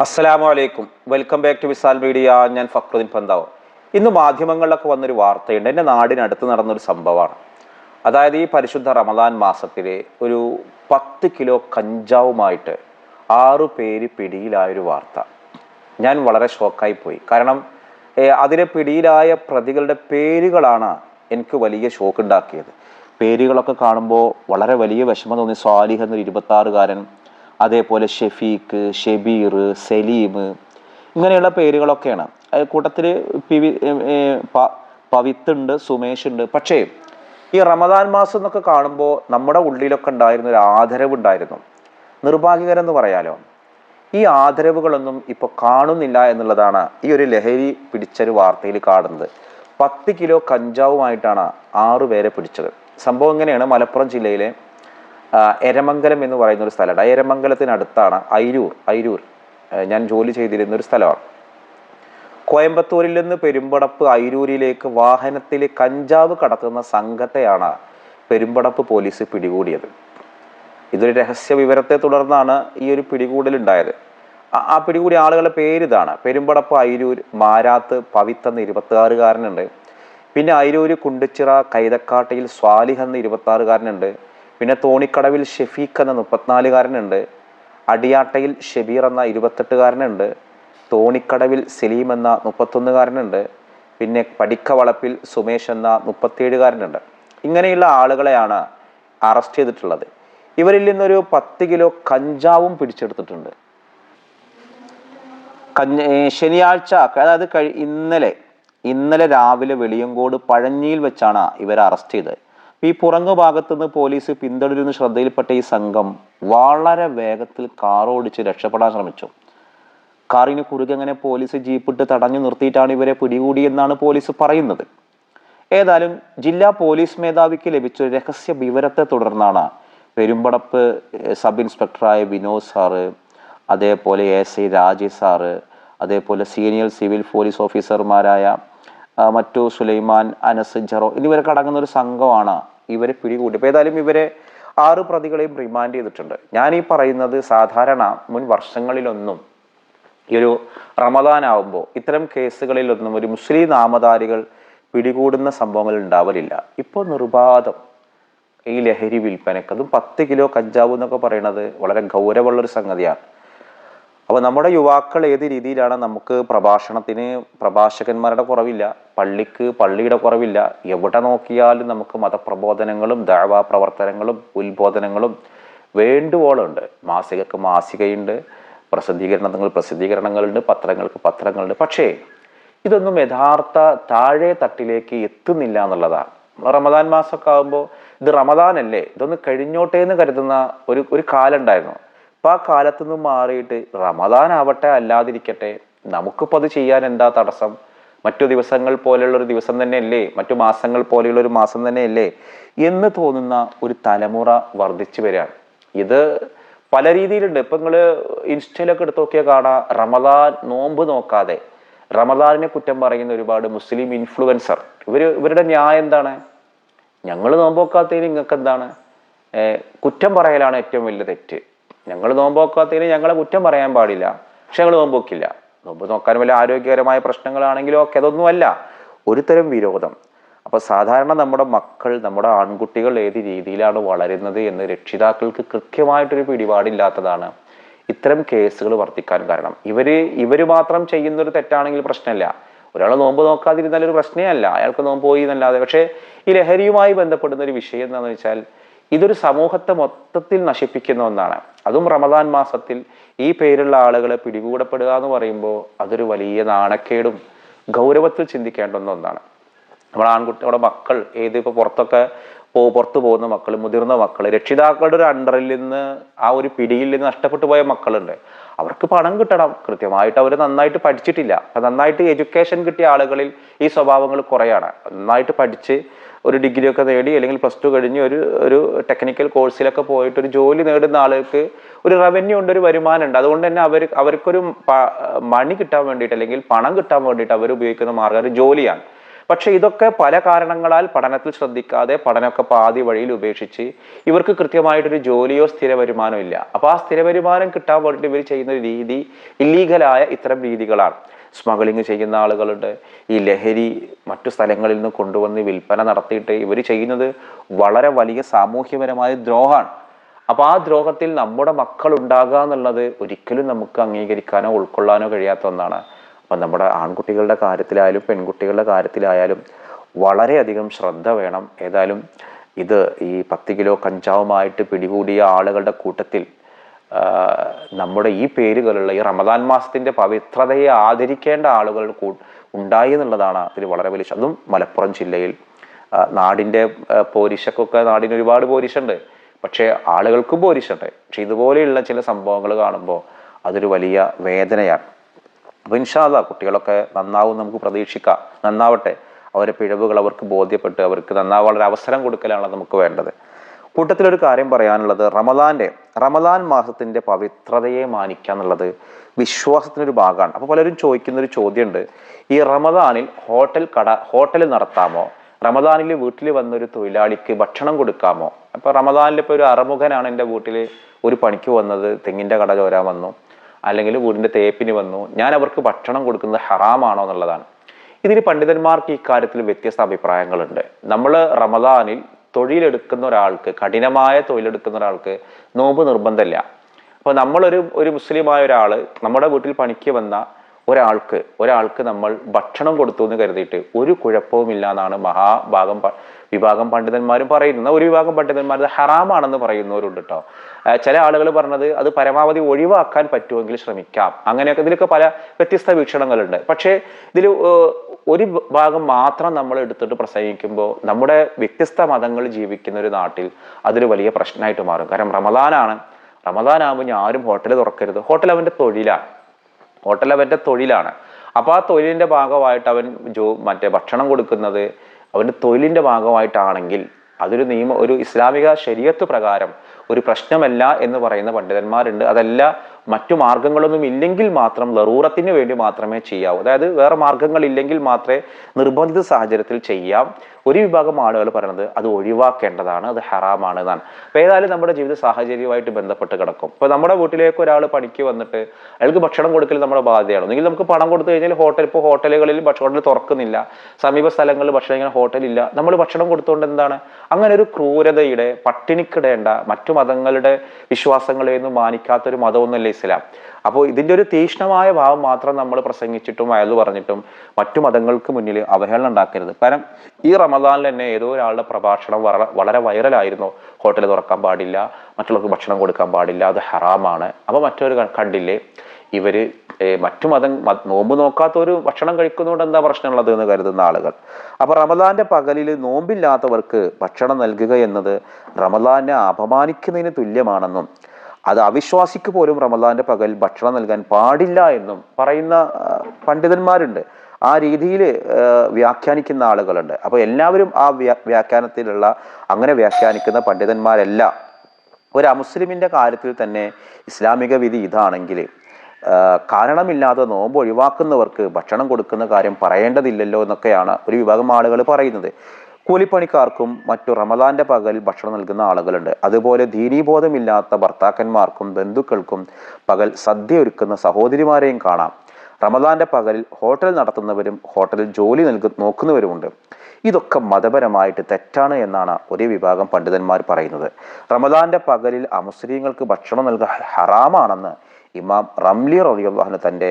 അസ്സലാമു അലൈക്കും welcome back to Visal media. ഞാൻ ഫക്രുദ്ദീൻ പന്താവ്. ഇന്ന് മാധ്യമങ്ങളിലൊക്കെ വന്നൊരു വാർത്തയുണ്ട്. എന്റെ നാടിനടുത്ത് നടന്നൊരു സംഭവമാണ്. അതായത് ഈ പരിശുദ്ധ റമദാൻ മാസത്തിൽ ഒരു പത്ത് കിലോ കഞ്ചാവുമായിട്ട് ആറു പേര് പിടിയിലായൊരു വാർത്ത. ഞാൻ വളരെ ഷോക്കായി പോയി. കാരണം അതിലെ പിടിയിലായ പ്രതികളുടെ പേരുകളാണ് എനിക്ക് വലിയ ഷോക്ക് ഉണ്ടാക്കിയത്. പേരുകളൊക്കെ കാണുമ്പോൾ വളരെ വലിയ വിഷമം തോന്നി. സ്വാലിഹ് എന്നൊരു ഇരുപത്താറുകാരൻ അതേപോലെ ഷെഫീഖ് ഷെബീർ സലീം ഇങ്ങനെയുള്ള പേരുകളൊക്കെയാണ്. കൂട്ടത്തിൽ പി വി സുമേഷ് ഉണ്ട് പക്ഷേ ഈ റമദാൻ മാസം എന്നൊക്കെ കാണുമ്പോൾ നമ്മുടെ ഉള്ളിലൊക്കെ ഉണ്ടായിരുന്ന ഒരു ആദരവ് ഉണ്ടായിരുന്നു നിർഭാഗ്യകരം എന്ന് പറയാലോ. ഈ ആദരവുകളൊന്നും ഇപ്പോൾ കാണുന്നില്ല എന്നുള്ളതാണ് ഈ ഒരു ലഹരി പിടിച്ചൊരു വാർത്തയിൽ കാണുന്നത്. പത്ത് കിലോ കഞ്ചാവുമായിട്ടാണ് ആറു പേരെ പിടിച്ചത്. സംഭവം എങ്ങനെയാണ് മലപ്പുറം ജില്ലയിലെ എരമംഗലം എന്ന് പറയുന്ന ഒരു സ്ഥലമാണ് ആ എരമംഗലത്തിനടുത്താണ് ഐരൂർ ഐരൂർ ഞാൻ ജോലി ചെയ്തിരുന്ന ഒരു സ്ഥലമാണ്. കോയമ്പത്തൂരിൽ നിന്ന് പെരുമ്പടപ്പ് ഐരൂരിലേക്ക് വാഹനത്തിൽ കഞ്ചാവ് കടത്തുന്ന സംഘത്തെയാണ് പെരുമ്പടപ്പ് പോലീസ് പിടികൂടിയത്. ഇതൊരു രഹസ്യ വിവരത്തെ തുടർന്നാണ് ഈ ഒരു പിടികൂടൽ ഉണ്ടായത് ആ- പിടികൂടിയ ആളുകളുടെ പേര് ഇതാണ് പെരുമ്പടപ്പ് ഐരൂർ മാരാത്ത് പവിത്ത് എന്ന ഇരുപത്തിയാറുകാരനുണ്ട് പിന്നെ ഐരൂര് കുണ്ടിച്ചിറ കൈതക്കാട്ടയിൽ സ്വാലിഹ് എന്ന ഇരുപത്തിയാറുകാരനുണ്ട് പിന്നെ തോണിക്കടവിൽ ഷെഫീഖ് എന്ന മുപ്പത്തിനാലുകാരനുണ്ട്. അടിയാട്ടയിൽ ഷെബീർ എന്ന ഇരുപത്തെട്ടുകാരനുണ്ട്. തോണിക്കടവിൽ സലീം എന്ന മുപ്പത്തൊന്നുകാരനുണ്ട്. പിന്നെ പടിക്കവളപ്പിൽ സുമേഷ് എന്ന മുപ്പത്തിയേഴുകാരനുണ്ട്. ഇങ്ങനെയുള്ള ആളുകളെയാണ് അറസ്റ്റ് ചെയ്തിട്ടുള്ളത്. ഇവരിൽ നിന്നൊരു പത്ത് കിലോ കഞ്ചാവും പിടിച്ചെടുത്തിട്ടുണ്ട്. കഞ്ഞ ശനിയാഴ്ച അതായത് കഴി ഇന്നലെ ഇന്നലെ രാവിലെ വെളിയങ്കോട് പഴഞ്ഞിയിൽ വെച്ചാണ് ഇവരെ അറസ്റ്റ് ചെയ്തത്. ഈ പുറങ്ങു ഭാഗത്തു നിന്ന് പോലീസ് പിന്തുടരുന്ന ശ്രദ്ധയിൽപ്പെട്ട ഈ സംഘം വളരെ വേഗത്തിൽ കാറോടിച്ച് രക്ഷപ്പെടാൻ ശ്രമിച്ചു. കാറിന് കുറുകെ അങ്ങനെ പോലീസ് ജീപ്പിട്ട് തടഞ്ഞു നിർത്തിയിട്ടാണ് ഇവരെ പിടികൂടിയെന്നാണ് പോലീസ് പറയുന്നത്. ഏതായാലും ജില്ലാ പോലീസ് മേധാവിക്ക് ലഭിച്ച രഹസ്യ വിവരത്തെ തുടർന്നാണ് പെരുമ്പടപ്പ് സബ് ഇൻസ്പെക്ടറായ വിനോദ് സാറ് അതേപോലെ എസ് ഐ രാജേഷ് സാറ് അതേപോലെ സീനിയർ സിവിൽ പോലീസ് ഓഫീസർമാരായ മറ്റു സുലൈമാൻ അനസ് ജറോ എന്നിവരൊക്കെ അടങ്ങുന്ന ഒരു സംഘമാണ് ഇവരെ പിടികൂടി. അപ്പോൾ ഏതായാലും ഇവരെ ആറ് പ്രതികളെയും റിമാൻഡ് ചെയ്തിട്ടുണ്ട്. ഞാൻ ഈ പറയുന്നത് സാധാരണ മുൻ വർഷങ്ങളിലൊന്നും ഈ ഒരു റമദാൻ ആവുമ്പോൾ ഇത്തരം കേസുകളിലൊന്നും ഒരു മുസ്ലിം നാമധാരികൾ പിടികൂടുന്ന സംഭവങ്ങൾ ഉണ്ടാവലില്ല. ഇപ്പോൾ നിർബാധം ഈ ലഹരി വിൽപ്പനക്ക്. അതും പത്ത് കിലോ കഞ്ചാവ് എന്നൊക്കെ പറയുന്നത് വളരെ ഗൗരവമുള്ളൊരു സംഗതിയാണ്. അപ്പോൾ നമ്മുടെ യുവാക്കൾ ഏത് രീതിയിലാണ് നമുക്ക് പ്രഭാഷണത്തിന് പ്രഭാഷകന്മാരുടെ കുറവില്ല പള്ളിക്ക് പള്ളിയുടെ കുറവില്ല എവിടെ നോക്കിയാലും നമുക്ക് മതപ്രബോധനങ്ങളും ദാവാ പ്രവർത്തനങ്ങളും ഉത്ബോധനങ്ങളും വേണ്ടുവോളുണ്ട്. മാസികക്ക് മാസികയുണ്ട് പ്രസിദ്ധീകരണങ്ങൾ പ്രസിദ്ധീകരണങ്ങളുണ്ട് പത്രങ്ങൾക്ക് പത്രങ്ങളുണ്ട്. പക്ഷേ ഇതൊന്നും യഥാർത്ഥ താഴെ തട്ടിലേക്ക് എത്തുന്നില്ല എന്നുള്ളതാണ്. റമദാൻ മാസമൊക്കെ ആകുമ്പോൾ ഇത് റമദാൻ അല്ലേ ഇതൊന്ന് കഴിഞ്ഞോട്ടേന്ന് കരുതുന്ന ഒരു ഒരു കാലം ഉണ്ടായിരുന്നു. അപ്പൊ ആ കാലത്തു നിന്ന് മാറിയിട്ട് റമദാൻ ആവട്ടെ അല്ലാതിരിക്കട്ടെ നമുക്കിപ്പോൾ അത് ചെയ്യാൻ എന്താ തടസ്സം? മറ്റു ദിവസങ്ങൾ പോലെയുള്ള ഒരു ദിവസം തന്നെയല്ലേ? മറ്റു മാസങ്ങൾ പോലെയുള്ള ഒരു മാസം തന്നെയല്ലേ? എന്ന് തോന്നുന്ന ഒരു തലമുറ വർദ്ധിച്ചു വരികയാണ്. ഇത് പല രീതിയിലുണ്ട്. ഇപ്പൊ നിങ്ങൾ ഇൻസ്റ്റയിലൊക്കെ എടുത്ത് നോക്കിയാൽ കാണാം റമദാൻ നോമ്പ് നോക്കാതെ. റമദാനിനെ കുറ്റം പറയുന്ന ഒരുപാട് മുസ്ലിം ഇൻഫ്ലുവൻസർ. ഇവർ ഇവരുടെ ന്യായം എന്താണ്? ഞങ്ങൾ നോമ്പോക്കാത്തതിന് നിങ്ങൾക്ക് എന്താണ് കുറ്റം പറയലാണ് ഏറ്റവും വലിയ തെറ്റ്. ഞങ്ങൾ നോമ്പോക്കാത്തതിന് ഞങ്ങളെ കുറ്റം പറയാൻ പാടില്ല. പക്ഷെ ഞങ്ങൾ നോമ്പോക്കില്ല നോമ്പ് നോക്കാൻ വല്ല ആരോഗ്യകരമായ പ്രശ്നങ്ങളാണെങ്കിലോ ഒക്കെ അതൊന്നുമല്ല. ഒരു തരം വിരോധം. അപ്പോൾ സാധാരണ നമ്മുടെ മക്കൾ നമ്മുടെ ആൺകുട്ടികൾ ഏത് രീതിയിലാണ് വളരുന്നത് എന്ന് രക്ഷിതാക്കൾക്ക് കൃത്യമായിട്ടൊരു പിടിപാടില്ലാത്തതാണ് ഇത്തരം കേസുകൾ വർദ്ധിക്കാൻ കാരണം. ഇവർ ഇവർ മാത്രം ചെയ്യുന്നൊരു തെറ്റാണെങ്കിൽ പ്രശ്നമല്ല. ഒരാൾ നോമ്പ് നോക്കാതിരുന്നാൽ ഒരു പ്രശ്നമേ അല്ല. അയാൾക്ക് നോമ്പ് പോയി എന്നല്ലാതെ. പക്ഷേ ഈ ലഹരിയുമായി ബന്ധപ്പെടുന്ന ഒരു വിഷയം എന്താണെന്ന് വെച്ചാൽ ഇതൊരു സമൂഹത്തെ മൊത്തത്തിൽ നശിപ്പിക്കുന്ന ഒന്നാണ്. അതും റമദാൻ മാസത്തിൽ ഈ പേരുള്ള ആളുകളെ പിടികൂടപ്പെടുക എന്ന് പറയുമ്പോൾ അതൊരു വലിയ നാണക്കേടും ഗൗരവത്തിൽ ചിന്തിക്കേണ്ടുന്ന ഒന്നാണ്. നമ്മുടെ ആൺകുട്ടികളുടെ മക്കൾ ഏത് ഇപ്പോൾ പുറത്തൊക്കെ പോ പുറത്തു പോകുന്ന മക്കൾ മുതിർന്ന മക്കൾ രക്ഷിതാക്കളുടെ ഒരു അണ്ടറിൽ നിന്ന് ആ ഒരു പിടിയിൽ നിന്ന് നഷ്ടപ്പെട്ടു പോയ മക്കളുണ്ട്. അവർക്ക് പണം കിട്ടണം. കൃത്യമായിട്ട് അവർ നന്നായിട്ട് പഠിച്ചിട്ടില്ല. നന്നായിട്ട് എഡ്യൂക്കേഷൻ കിട്ടിയ ആളുകളിൽ ഈ സ്വഭാവങ്ങൾ കുറയാണ്. നന്നായിട്ട് പഠിച്ച് ഒരു ഡിഗ്രി ഒക്കെ നേടി അല്ലെങ്കിൽ പ്ലസ് ടു കഴിഞ്ഞ് ഒരു ഒരു ടെക്നിക്കൽ കോഴ്സിലൊക്കെ പോയിട്ട് ഒരു ജോലി നേടുന്ന ആളുകൾക്ക് ഒരു റവന്യൂ ഉണ്ട് ഒരു വരുമാനം ഉണ്ട്. അതുകൊണ്ട് തന്നെ അവർ അവർക്കൊരു മണി കിട്ടാൻ വേണ്ടിയിട്ട് അല്ലെങ്കിൽ പണം കിട്ടാൻ വേണ്ടിയിട്ട് അവർ ഉപയോഗിക്കുന്ന മാർഗം ഒരു ജോലിയാണ്. പക്ഷേ ഇതൊക്കെ പല കാരണങ്ങളാൽ പഠനത്തിൽ ശ്രദ്ധിക്കാതെ പഠനമൊക്കെ പാതി വഴിയിൽ ഉപേക്ഷിച്ച് ഇവർക്ക് കൃത്യമായിട്ടൊരു ജോലിയോ സ്ഥിര വരുമാനമോ ഇല്ല അപ്പോൾ ആ സ്ഥിര വരുമാനം കിട്ടാൻ വേണ്ടിയിട്ട് ഇവർ ചെയ്യുന്ന രീതി ഇല്ലീഗലായ ഇത്തരം രീതികളാണ്. സ്മഗ്ലിങ് ചെയ്യുന്ന ആളുകളുടെ ഈ ലഹരി മറ്റു സ്ഥലങ്ങളിൽ നിന്ന് കൊണ്ടുവന്ന് വിൽപ്പന നടത്തിയിട്ട് ഇവർ ചെയ്യുന്നത് വളരെ വലിയ സാമൂഹ്യപരമായ ദ്രോഹമാണ്. അപ്പോൾ ആ ദ്രോഹത്തിൽ നമ്മുടെ മക്കൾ ഉണ്ടാകുക എന്നുള്ളത് ഒരിക്കലും നമുക്ക് അംഗീകരിക്കാനോ ഉൾക്കൊള്ളാനോ കഴിയാത്ത ഒന്നാണ്. അപ്പം നമ്മുടെ ആൺകുട്ടികളുടെ കാര്യത്തിലായാലും പെൺകുട്ടികളുടെ കാര്യത്തിലായാലും വളരെയധികം ശ്രദ്ധ വേണം. ഏതായാലും ഇത് ഈ പത്ത് കിലോ കഞ്ചാവുമായിട്ട് പിടികൂടിയ ആളുകളുടെ കൂട്ടത്തിൽ നമ്മുടെ ഈ പേരുകളുള്ള ഈ റമദാൻ മാസത്തിന്റെ പവിത്രതയെ ആദരിക്കേണ്ട ആളുകൾ ഉണ്ടായി എന്നുള്ളതാണ് അതിൽ വളരെ വലിയ അതും മലപ്പുറം ജില്ലയിൽ. നാടിന്റെ പോരിശക്കൊക്കെ നാടിന് ഒരുപാട് പോരിശുണ്ട്. പക്ഷേ ആളുകൾക്കും പോരിശുണ്ട്. പക്ഷെ ഇതുപോലെയുള്ള ചില സംഭവങ്ങൾ കാണുമ്പോൾ അതൊരു വലിയ വേദനയാണ്. അപ്പോൾ ഇൻഷാദ കുട്ടികളൊക്കെ നന്നാവും നമുക്ക് പ്രതീക്ഷിക്കാം. നന്നാവട്ടെ. അവരെ പിഴവുകൾ അവർക്ക് ബോധ്യപ്പെട്ട് അവർക്ക് നന്നാവാനുള്ള അവസരം കൊടുക്കലാണ് നമുക്ക് വേണ്ടത്. കൂട്ടത്തിലൊരു കാര്യം പറയാനുള്ളത് റമദാന്റെ റമദാൻ മാസത്തിന്റെ പവിത്രതയെ മാനിക്കുക എന്നുള്ളത് വിശ്വാസത്തിനൊരു ഭാഗമാണ്. അപ്പോൾ പലരും ചോദിക്കുന്ന ഒരു ചോദ്യമുണ്ട്. ഈ റമദാനിൽ ഹോട്ടൽ കട ഹോട്ടൽ നടത്താമോ? റമദാനിൽ വീട്ടിൽ വന്നൊരു തൊഴിലാളിക്ക് ഭക്ഷണം കൊടുക്കാമോ? അപ്പോൾ റമദാനിൽ ഇപ്പോൾ ഒരു അറമുഖനാണ് എന്റെ വീട്ടിൽ ഒരു പണിക്ക് വന്നത് തെങ്ങിന്റെ കട ചോരാൻ വന്നു അല്ലെങ്കിൽ വീടിന്റെ തേപ്പിന് വന്നു ഞാൻ അവർക്ക് ഭക്ഷണം കൊടുക്കുന്നത് ഹറാമാണോ എന്നുള്ളതാണ്. ഇതിന് പണ്ഡിതന്മാർക്ക് ഈ കാര്യത്തിൽ വ്യത്യസ്ത അഭിപ്രായങ്ങളുണ്ട്. നമ്മൾ റമദാനിൽ തൊഴിലെടുക്കുന്ന ഒരാൾക്ക് കഠിനമായ തൊഴിലെടുക്കുന്ന ഒരാൾക്ക് നോമ്പ് നിർബന്ധമില്ല. അപ്പോൾ നമ്മളൊരു ഒരു മുസ്ലിമായ ഒരാൾ നമ്മുടെ വീട്ടിൽ പണിക്ക് വന്ന ഒരാൾക്ക് ഒരാൾക്ക് നമ്മൾ ഭക്ഷണം കൊടുത്തു എന്ന് കരുതിയിട്ട് ഒരു കുഴപ്പവുമില്ല എന്നാണ് മഹാഭാഗം വിഭാഗം പണ്ഡിതന്മാരും പറയുന്നത്. ഒരു വിഭാഗം പണ്ഡിതന്മാർ ഇത് ഹറാമാണെന്ന് പറയുന്നവരുണ്ട് കേട്ടോ ചില ആളുകൾ പറഞ്ഞത് അത് പരമാവധി ഒഴിവാക്കാൻ പറ്റുമെങ്കിൽ ശ്രമിക്കാം. അങ്ങനെയൊക്കെ ഇതിലൊക്കെ പല വ്യത്യസ്ത വീക്ഷണങ്ങളുണ്ട്. പക്ഷേ ഇതിൽ ഒരു ഭാഗം മാത്രം നമ്മൾ എടുത്തിട്ട് പ്രസംഗിക്കുമ്പോൾ നമ്മുടെ വ്യത്യസ്ത മതങ്ങൾ ജീവിക്കുന്ന ഒരു നാട്ടിൽ അതൊരു വലിയ പ്രശ്നമായിട്ട് മാറും. കാരണം റമദാനാണ്. റമദാനാകുമ്പോൾ ആരും ഹോട്ടൽ തുറക്കരുത്. ഹോട്ടൽ അവന്റെ തൊഴിലാണ് ഹോട്ടൽ അവന്റെ തൊഴിലാണ്. അപ്പോൾ ആ തൊഴിലിന്റെ ഭാഗമായിട്ട് അവൻ ജോ മറ്റേ ഭക്ഷണം കൊടുക്കുന്നത് അവന്റെ തൊഴിലിന്റെ ഭാഗമായിട്ടാണെങ്കിൽ അതൊരു നിയമ ഒരു ഇസ്ലാമിക ശരീരത്ത് പ്രകാരം ഒരു പ്രശ്നമല്ല എന്ന് പറയുന്ന പണ്ഡിതന്മാരുണ്ട്. അതല്ല മറ്റു മാർഗങ്ങളൊന്നും ഇല്ലെങ്കിൽ മാത്രം ലറൂറത്തിന് വേണ്ടി മാത്രമേ ചെയ്യാവൂ. അതായത് വേറെ മാർഗങ്ങൾ ഇല്ലെങ്കിൽ മാത്രമേ നിർബന്ധിത സാഹചര്യത്തിൽ ചെയ്യാം. ഒരു വിഭാഗം ആളുകൾ പറയുന്നത് അത് ഒഴിവാക്കേണ്ടതാണ് അത് ഹറാമാണ് എന്നാണ് അപ്പോൾ ഏതായാലും നമ്മുടെ ജീവിത സാഹചര്യവുമായിട്ട് ബന്ധപ്പെട്ട് കിടക്കും. ഇപ്പോൾ നമ്മുടെ വീട്ടിലേക്ക് ഒരാൾ പണിക്ക് വന്നിട്ട് അയാൾക്ക് ഭക്ഷണം കൊടുക്കൽ നമ്മുടെ ബാധ്യതയാണ്. എങ്കിൽ നമുക്ക് പണം കൊടുത്തു കഴിഞ്ഞാൽ ഹോട്ടൽ ഇപ്പോൾ ഹോട്ടലുകളിൽ ഭക്ഷണം തുറക്കുന്നില്ല. സമീപ സ്ഥലങ്ങളിൽ ഭക്ഷണം ഇങ്ങനെ ഹോട്ടലില്ല. നമ്മൾ ഭക്ഷണം കൊടുത്തുകൊണ്ട് എന്താണ്? അങ്ങനെ ഒരു ക്രൂരതയുടെ പട്ടിണിക്കിടേണ്ട മറ്റു മതങ്ങളുടെ വിശ്വാസങ്ങളെയൊന്നും മാനിക്കാത്തൊരു മതമൊന്നുമല്ല ഇസ്ലാം. അപ്പോൾ ഇതിന്റെ ഒരു തീക്ഷ്ണമായ ഭാവം മാത്രം നമ്മൾ പ്രസംഗിച്ചിട്ടും അയാൾ പറഞ്ഞിട്ടും മറ്റു മതങ്ങൾക്ക് മുന്നിൽ അവഹേളനം ഉണ്ടാക്കരുത്. കാരണം ഈ റമദാനിൽ തന്നെ ഏതോ ഒരാളുടെ പ്രഭാഷണം വളരെ വൈറലായിരുന്നു. ഹോട്ടൽ തുറക്കാൻ പാടില്ല മറ്റുള്ളവർക്ക് ഭക്ഷണം കൊടുക്കാൻ പാടില്ല അത് ഹറാമാണ്. അപ്പോൾ മറ്റൊരു കണ്ടില്ലേ? ഇവർ ഏ, മറ്റു മതം നോമ്പ് നോമ്പ് നോക്കാത്തവര് ഭക്ഷണം കഴിക്കുന്നതുകൊണ്ട് എന്താ പ്രശ്നമുള്ളത് എന്ന് കരുതുന്ന ആളുകൾ. അപ്പൊ റമദാന്റെ പകലിൽ നോമ്പില്ലാത്തവർക്ക് ഭക്ഷണം നൽകുക എന്നത് റമദാനെ അപമാനിക്കുന്നതിന് തുല്യമാണെന്നും അത് അവിശ്വാസിക്ക് പോലും റമദാന്റെ പകൽ ഭക്ഷണം നൽകാൻ പാടില്ല എന്നും പറയുന്ന പണ്ഡിതന്മാരുണ്ട്. ആ രീതിയിൽ വ്യാഖ്യാനിക്കുന്ന ആളുകളുണ്ട്. അപ്പോൾ എല്ലാവരും ആ വ്യാഖ്യാനത്തിലുള്ള അങ്ങനെ വ്യാഖ്യാനിക്കുന്ന പണ്ഡിതന്മാരല്ല. ഒരു അമുസ്ലിമിന്റെ കാര്യത്തിൽ തന്നെ ഇസ്ലാമിക വിധി ഇതാണെങ്കിൽ കാരണമില്ലാതെ നോമ്പ് ഒഴിവാക്കുന്നവർക്ക് ഭക്ഷണം കൊടുക്കുന്ന കാര്യം പറയേണ്ടതില്ലല്ലോ എന്നൊക്കെയാണ് ഒരു വിഭാഗം ആളുകൾ പറയുന്നത്. കൂലിപ്പണിക്കാർക്കും മറ്റു റമദാന്റെ പകൽ ഭക്ഷണം നൽകുന്ന ആളുകളുണ്ട്. അതുപോലെ ദീനീബോധമില്ലാത്ത ഭർത്താക്കന്മാർക്കും ബന്ധുക്കൾക്കും പകൽ സദ്യ ഒരുക്കുന്ന സഹോദരിമാരെയും കാണാം. റമദാന്റെ പകലിൽ ഹോട്ടൽ നടത്തുന്നവരും ഹോട്ടലിൽ ജോലി നൽകു നോക്കുന്നവരുമുണ്ട്. ഇതൊക്കെ മതപരമായിട്ട് തെറ്റാണ് എന്നാണ് ഒരു വിഭാഗം പണ്ഡിതന്മാർ പറയുന്നത്. റമദാന്റെ പകലിൽ അമുസ്ലിങ്ങൾക്ക് ഭക്ഷണം നൽകുക ഹറാമാണെന്ന് ഇമാം റംലി റളിയല്ലാഹു തന്റെ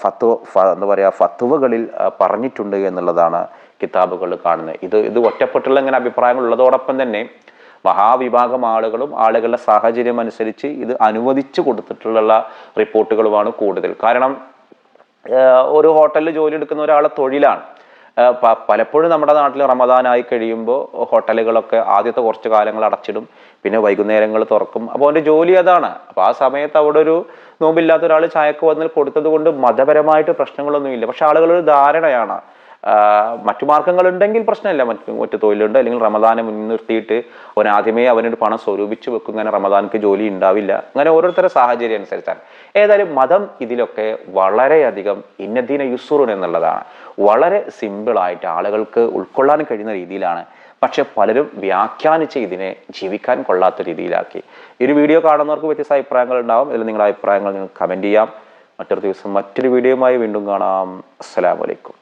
ഫത്വ എന്താ പറയുക ഫത്വകളിൽ പറഞ്ഞിട്ടുണ്ട് എന്നുള്ളതാണ് കിതാബുകൾ കാണുന്നത്. ഇത് ഇത് ഒറ്റപ്പെട്ടുള്ള ഇങ്ങനെ അഭിപ്രായങ്ങൾ ഉള്ളതോടൊപ്പം തന്നെ മഹാവിഭാഗം ആളുകളും ആളുകളുടെ സാഹചര്യം അനുസരിച്ച് ഇത് അനുവദിച്ചു കൊടുത്തിട്ടുള്ള റിപ്പോർട്ടുകളുമാണ് കൂടുതൽ. കാരണം ഒരു ഹോട്ടലിൽ ജോലി എടുക്കുന്ന ഒരാളെ തൊഴിലാണ്. പലപ്പോഴും നമ്മുടെ നാട്ടിൽ റമദാനായി കഴിയുമ്പോൾ ഹോട്ടലുകളൊക്കെ ആദ്യത്തെ കുറച്ച് കാലങ്ങൾ അടച്ചിടും. പിന്നെ വൈകുന്നേരങ്ങൾ തുറക്കും. അപ്പോൾ അവന്റെ ജോലി അതാണ്. അപ്പോൾ ആ സമയത്ത് അവിടെ ഒരു നോമ്പില്ലാത്ത ഒരാൾ ചായക്ക് വന്നാൽ കൊടുത്തത് കൊണ്ട് മതപരമായിട്ട് പ്രശ്നങ്ങളൊന്നുമില്ല പക്ഷെ ആളുകളൊരു ധാരണയാണ്. മറ്റു മാർഗങ്ങളുണ്ടെങ്കിൽ പ്രശ്നമില്ല. മറ്റു മറ്റു തൊഴിലുണ്ട്. അല്ലെങ്കിൽ റമദാനെ മുൻനിർത്തിയിട്ട് അവൻ ആദ്യമേ അവനൊരു പണം സ്വരൂപിച്ച് വെക്കും അങ്ങനെ റമദാനക്ക് ജോലി ഉണ്ടാവില്ല. അങ്ങനെ ഓരോരുത്തരുടെ സാഹചര്യം അനുസരിച്ചാണ്. ഏതായാലും മതം ഇതിലൊക്കെ വളരെയധികം ഇന്നദീന യുസുറുൻ എന്നുള്ളതാണ്. വളരെ സിമ്പിളായിട്ട് ആളുകൾക്ക് ഉൾക്കൊള്ളാൻ കഴിയുന്ന രീതിയിലാണ് പക്ഷെ പലരും വ്യാഖ്യാനിച്ച് ഇതിനെ ജീവിക്കാൻ കൊള്ളാത്ത രീതിയിലാക്കി. ഈ ഒരു വീഡിയോ കാണുന്നവർക്ക് വ്യത്യസ്ത അഭിപ്രായങ്ങൾ ഉണ്ടാവും. ഇതിൽ നിങ്ങളുടെ അഭിപ്രായങ്ങൾ നിങ്ങൾ കമന്റ് ചെയ്യാം. മറ്റൊരു ദിവസം മറ്റൊരു വീഡിയോയുമായി വീണ്ടും കാണാം. അസ്സലാമലൈക്കും